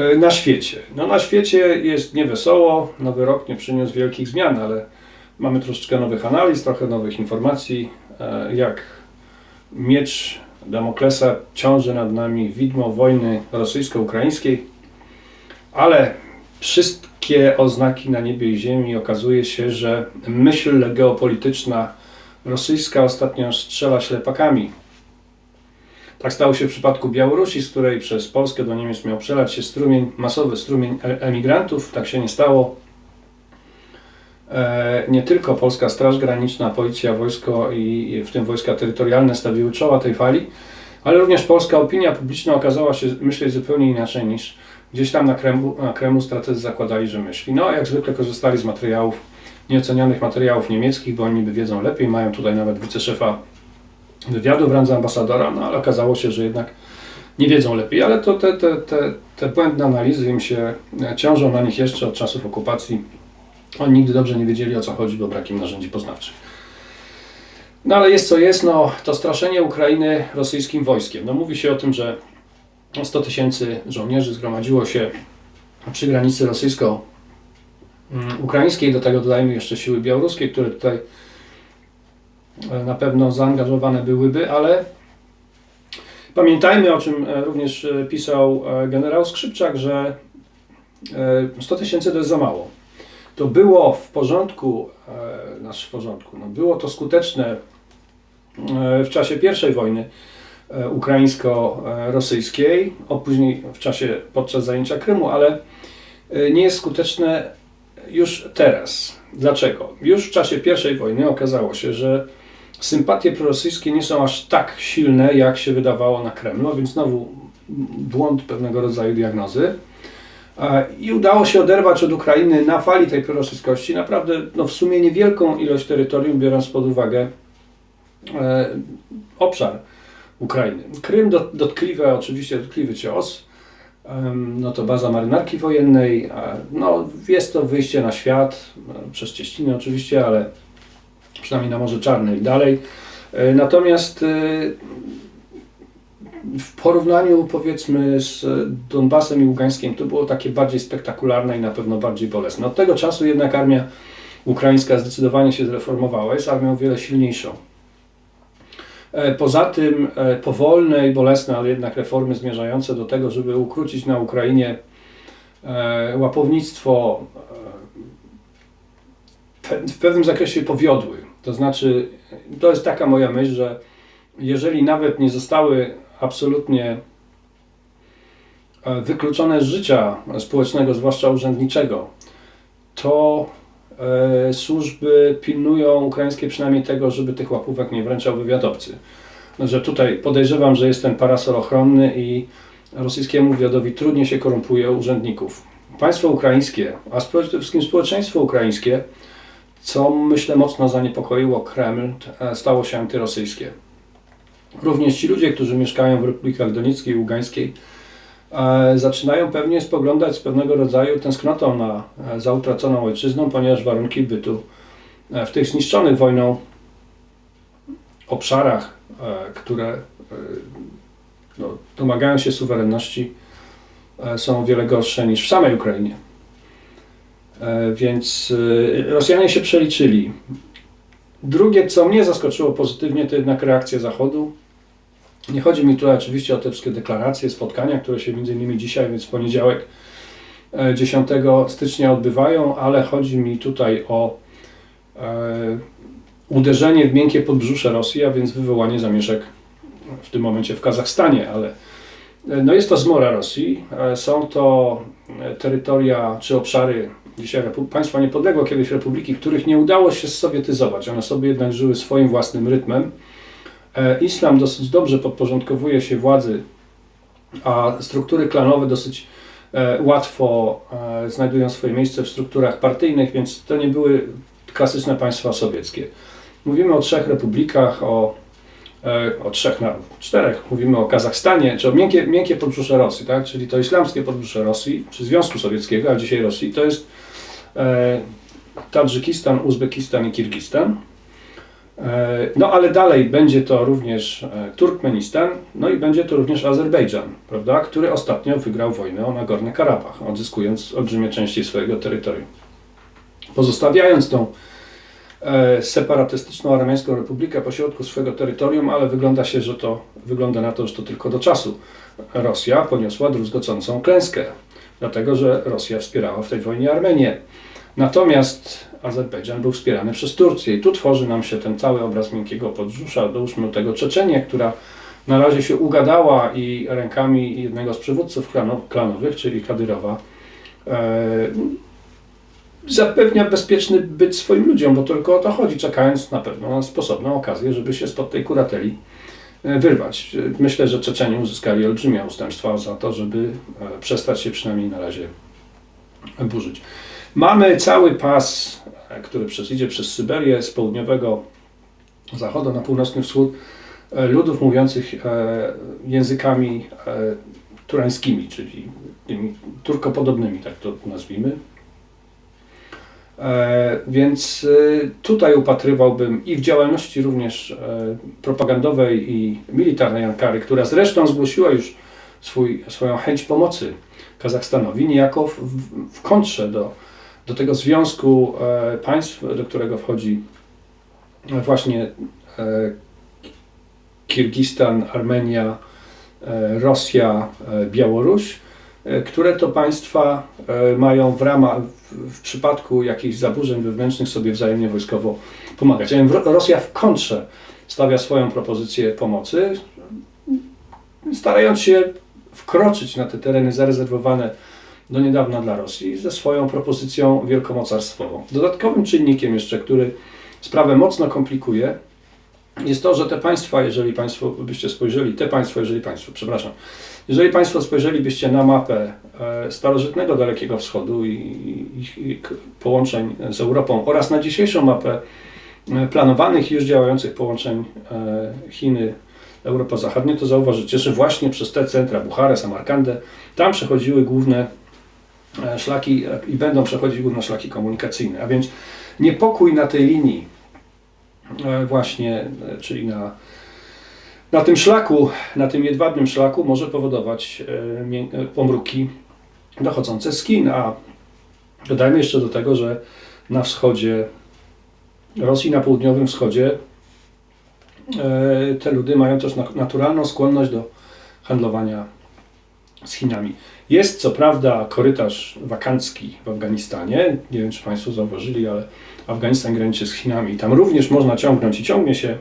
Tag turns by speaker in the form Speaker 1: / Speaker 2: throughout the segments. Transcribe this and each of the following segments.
Speaker 1: E, Na świecie. No na świecie jest niewesoło, nowy rok nie przyniósł wielkich zmian, ale mamy troszeczkę nowych analiz, trochę nowych informacji, e, jak miecz Damoklesa ciąży nad nami widmo wojny rosyjsko-ukraińskiej, ale wszystkie oznaki na niebie i ziemi okazuje się, że myśl geopolityczna rosyjska ostatnio strzela ślepakami. Tak stało się w przypadku Białorusi, z której przez Polskę do Niemiec miał przelać się strumień, masowy strumień e- emigrantów. Tak się nie stało. E, Nie tylko Polska Straż Graniczna, Policja, Wojsko i w tym wojska terytorialne stawiły czoła tej fali, ale również polska opinia publiczna okazała się myśleć zupełnie inaczej niż gdzieś tam na Kremlu, na Kremlu zakładali, że myśli. No, jak zwykle korzystali z materiałów, nieocenionych materiałów niemieckich, bo oni by wiedzą lepiej, mają tutaj nawet wiceszefa wywiadu w randze ambasadora, no ale okazało się, że jednak nie wiedzą lepiej, ale to te, te, te, te błędne analizy im się e, ciążą na nich jeszcze od czasów okupacji. Oni nigdy dobrze nie wiedzieli o co chodzi, bo brak im narzędzi poznawczych. No ale jest co jest, no to straszenie Ukrainy rosyjskim wojskiem. No mówi się o tym, że 100 tysięcy żołnierzy zgromadziło się przy granicy rosyjsko-ukraińskiej, do tego dodajmy jeszcze siły białoruskie, które tutaj na pewno zaangażowane byłyby, ale pamiętajmy, o czym e, również e, pisał e, generał Skrzypczak, że e, 100 tysięcy to jest za mało. To było w porządku, e, znaczy w porządku, no było to skuteczne e, w czasie pierwszej wojny e, ukraińsko-rosyjskiej, a później w czasie podczas zajęcia Krymu, ale e, nie jest skuteczne już teraz. Dlaczego? Już w czasie pierwszej wojny okazało się, że sympatie prorosyjskie nie są aż tak silne, jak się wydawało na Kremlu, więc znowu błąd pewnego rodzaju diagnozy. I udało się oderwać od Ukrainy na fali tej prorosyjskości naprawdę no, w sumie niewielką ilość terytorium, biorąc pod uwagę e, obszar Ukrainy. Krym dot, dotkliwe, oczywiście dotkliwy cios, no to baza marynarki wojennej, no jest to wyjście na świat, e, przez Cieścinę oczywiście, ale przynajmniej na Morze Czarne i dalej. E, Natomiast e, w porównaniu powiedzmy z Donbasem i Ługańskiem to było takie bardziej spektakularne i na pewno bardziej bolesne. Od tego czasu jednak armia ukraińska zdecydowanie się zreformowała, jest armią o wiele silniejszą. E, Poza tym powolne i bolesne, ale jednak reformy zmierzające do tego, żeby ukrócić na Ukrainie łapownictwo w pewnym zakresie powiodły. To znaczy, to jest taka moja myśl, że jeżeli nawet nie zostały absolutnie e, wykluczone z życia społecznego, zwłaszcza urzędniczego, to e, służby pilnują ukraińskie przynajmniej tego, żeby tych łapówek nie wręczał wywiadowcy. No, Że tutaj podejrzewam, że jest ten parasol ochronny i rosyjskiemu wywiadowi trudniej się korumpuje urzędników. Państwo ukraińskie, a przede wszystkim społeczeństwo ukraińskie, co myślę mocno zaniepokoiło Kreml, e, stało się antyrosyjskie. Również ci ludzie, którzy mieszkają w republikach Donieckiej i Ługańskiej, e, zaczynają pewnie spoglądać z pewnego rodzaju tęsknotą na, e, za utraconą ojczyzną, ponieważ warunki bytu w tych zniszczonych wojną obszarach, które no, domagają się suwerenności, są o wiele gorsze niż w samej Ukrainie. E, Więc e, Rosjanie się przeliczyli. Drugie, co mnie zaskoczyło pozytywnie, to jednak reakcja Zachodu. Nie chodzi mi tutaj oczywiście o te wszystkie deklaracje, spotkania, które się między innymi dzisiaj, więc w poniedziałek e, 10 stycznia odbywają, ale chodzi mi tutaj o e, uderzenie w miękkie podbrzusze Rosji, a więc wywołanie zamieszek w tym momencie w Kazachstanie, ale e, no jest to zmora Rosji. E, Są to e, terytoria czy obszary dzisiaj państwa niepodległe, kiedyś republiki, których nie udało się sowietyzować. One sobie jednak żyły swoim własnym rytmem. E, Islam dosyć dobrze podporządkowuje się władzy, a struktury klanowe dosyć łatwo znajdują swoje miejsce w strukturach partyjnych, więc to nie były klasyczne państwa sowieckie. Mówimy o trzech republikach, o, o trzech, na, czterech. Mówimy o Kazachstanie, czy o miękkie, miękkie podbrzusze Rosji, tak? czyli to islamskie podbrzusze Rosji, czy Związku Sowieckiego, a dzisiaj Rosji, to jest e, Tadżykistan, Uzbekistan i Kirgistan. E, No ale dalej będzie to również e, Turkmenistan, no i będzie to również Azerbejdżan, prawda, który ostatnio wygrał wojnę o Nagorny Karabach, odzyskując olbrzymie części swojego terytorium. Pozostawiając tą e, separatystyczną armeńską republikę pośrodku swojego terytorium, ale wygląda się, że to wygląda na to, że to tylko do czasu. Rosja poniosła druzgocącą klęskę, dlatego że Rosja wspierała w tej wojnie Armenię. Natomiast Azerbejdżan był wspierany przez Turcję i tu tworzy nam się ten cały obraz miękkiego podbrzusza. Dołóżmy do tego Czeczenię, która na razie się ugadała i rękami jednego z przywódców klano- klanowych, czyli Kadyrowa, e, zapewnia bezpieczny byt swoim ludziom, bo tylko o to chodzi, czekając na pewną sposobną okazję, żeby się spod tej kurateli e, wyrwać. Myślę, że Czeczeni uzyskali olbrzymie ustępstwa za to, żeby e, przestać się przynajmniej na razie burzyć. Mamy cały pas, e, który przez, idzie przez Syberię z południowego zachodu na północny wschód ludów mówiących językami turańskimi, czyli tymi turkopodobnymi, tak to nazwijmy. E, Więc e, tutaj upatrywałbym i w działalności również e, propagandowej i militarnej Ankary, która zresztą zgłosiła już swój, swoją chęć pomocy Kazachstanowi, niejako w, w, kontrze do, do tego związku państw, do którego wchodzi właśnie Kirgistan, Armenia, Rosja, Białoruś, które to państwa e, mają w ramach, w, przypadku jakichś zaburzeń wewnętrznych sobie wzajemnie wojskowo pomagać. Rosja w kontrze stawia swoją propozycję pomocy, starając się wkroczyć na te tereny zarezerwowane do niedawna dla Rosji ze swoją propozycją wielkomocarstwową. Dodatkowym czynnikiem jeszcze, który sprawę mocno komplikuje, jest to, że te państwa, jeżeli Państwo byście spojrzeli, te państwa, jeżeli Państwo, przepraszam, jeżeli Państwo spojrzelibyście na mapę e, starożytnego Dalekiego Wschodu i, i, i połączeń z Europą oraz na dzisiejszą mapę e, planowanych i już działających połączeń e, Chiny, Europa Zachodnia, to zauważycie, że właśnie przez te centra, Bucharę, Samarkandę, tam przechodziły główne szlaki i będą przechodzić główne szlaki komunikacyjne. A więc niepokój na tej linii, właśnie, e, czyli na, na tym szlaku, na tym jedwabnym szlaku, może powodować e, e, pomruki dochodzące z Chin. A dodajmy jeszcze do tego, że na wschodzie Rosji, na południowym wschodzie, e, te ludy mają też na- naturalną skłonność do handlowania z Chinami. Jest co prawda korytarz wakancki w Afganistanie. Nie wiem, czy Państwo zauważyli, ale Afganistan graniczy z Chinami. Tam również można ciągnąć i ciągnie się.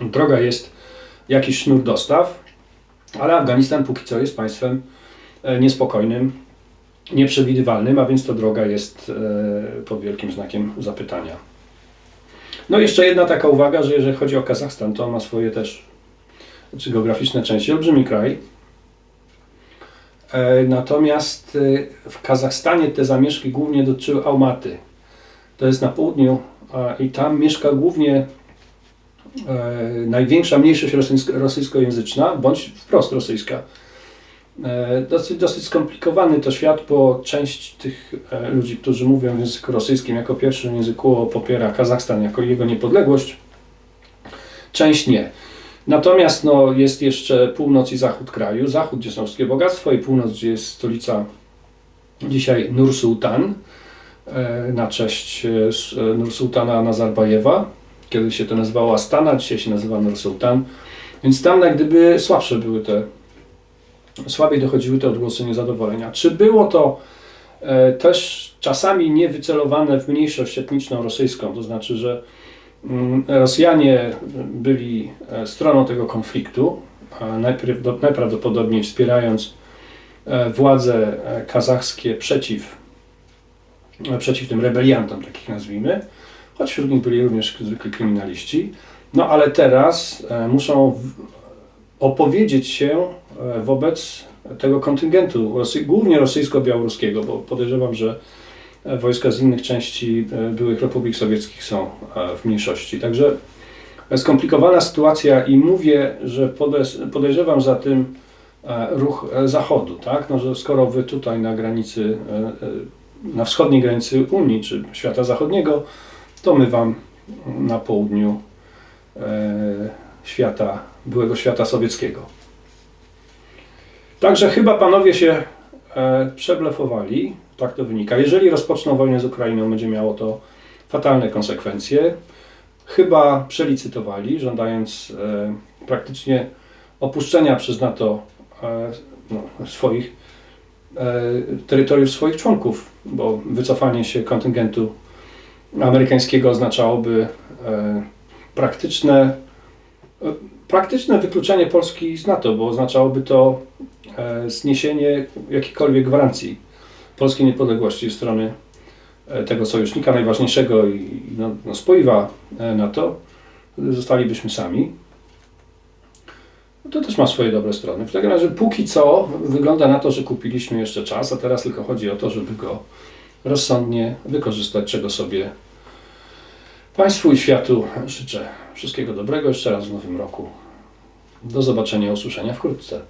Speaker 1: Droga jest jakiś sznur dostaw, ale Afganistan póki co jest państwem e, niespokojnym, nieprzewidywalnym, a więc to droga jest e, pod wielkim znakiem zapytania. No jeszcze jedna taka uwaga, że jeżeli chodzi o Kazachstan, to on ma swoje też czy geograficzne części, olbrzymi kraj. E, Natomiast e, w Kazachstanie te zamieszki głównie dotyczyły Almaty. To jest na południu i tam mieszka głównie e, największa mniejszość rosyjsko, rosyjskojęzyczna, bądź wprost rosyjska. Dosyć, dosyć skomplikowany to świat, bo część tych ludzi, którzy mówią w języku rosyjskim jako pierwszym języku popiera Kazachstan jako jego niepodległość, część nie. Natomiast no, jest jeszcze północ i zachód kraju. Zachód, gdzie są wszystkie bogactwo i północ, gdzie jest stolica dzisiaj Nur-Sultan e, na cześć e, e, Nur-Sultana Nazarbajewa. Kiedyś się to nazywało Astana, dzisiaj się nazywa Nur-Sultan. Więc tam jak gdyby słabsze były te, słabiej dochodziły te odgłosy niezadowolenia. Czy było to też czasami niewycelowane w mniejszość etniczną rosyjską, to znaczy, że Rosjanie byli e, stroną tego konfliktu, najprawdopodobniej wspierając e, władze e, kazachskie przeciw, przeciw tym rebeliantom, takich nazwijmy, choć wśród nich byli również zwykli kryminaliści. No ale teraz muszą opowiedzieć się wobec tego kontyngentu, głównie rosyjsko-białoruskiego, bo podejrzewam, że wojska z innych części e, byłych republik sowieckich są e, w mniejszości. Także skomplikowana sytuacja i mówię, że podejrzewam za tym e, ruch e, Zachodu, tak? No, że skoro wy tutaj na granicy, e, e, na wschodniej granicy Unii czy świata zachodniego, to my wam na południu e, świata, byłego świata sowieckiego. Także chyba panowie się e, przeblefowali, tak to wynika. Jeżeli rozpoczną wojnę z Ukrainą, będzie miało to fatalne konsekwencje. Chyba przelicytowali, żądając e, praktycznie opuszczenia przez NATO e, no, swoich e, terytoriów swoich członków, bo wycofanie się kontyngentu amerykańskiego oznaczałoby e, praktyczne, e, praktyczne wykluczenie Polski z NATO, bo oznaczałoby to e, zniesienie jakiejkolwiek gwarancji polskiej niepodległości strony e, tego sojusznika najważniejszego i no, no, spoiwa e, NATO. Zostalibyśmy sami. To też ma swoje dobre strony. W takim razie póki co wygląda na to, że kupiliśmy jeszcze czas, a teraz tylko chodzi o to, żeby go rozsądnie wykorzystać, czego sobie Państwu i światu życzę. Wszystkiego dobrego jeszcze raz w nowym roku. Do zobaczenia, usłyszenia wkrótce.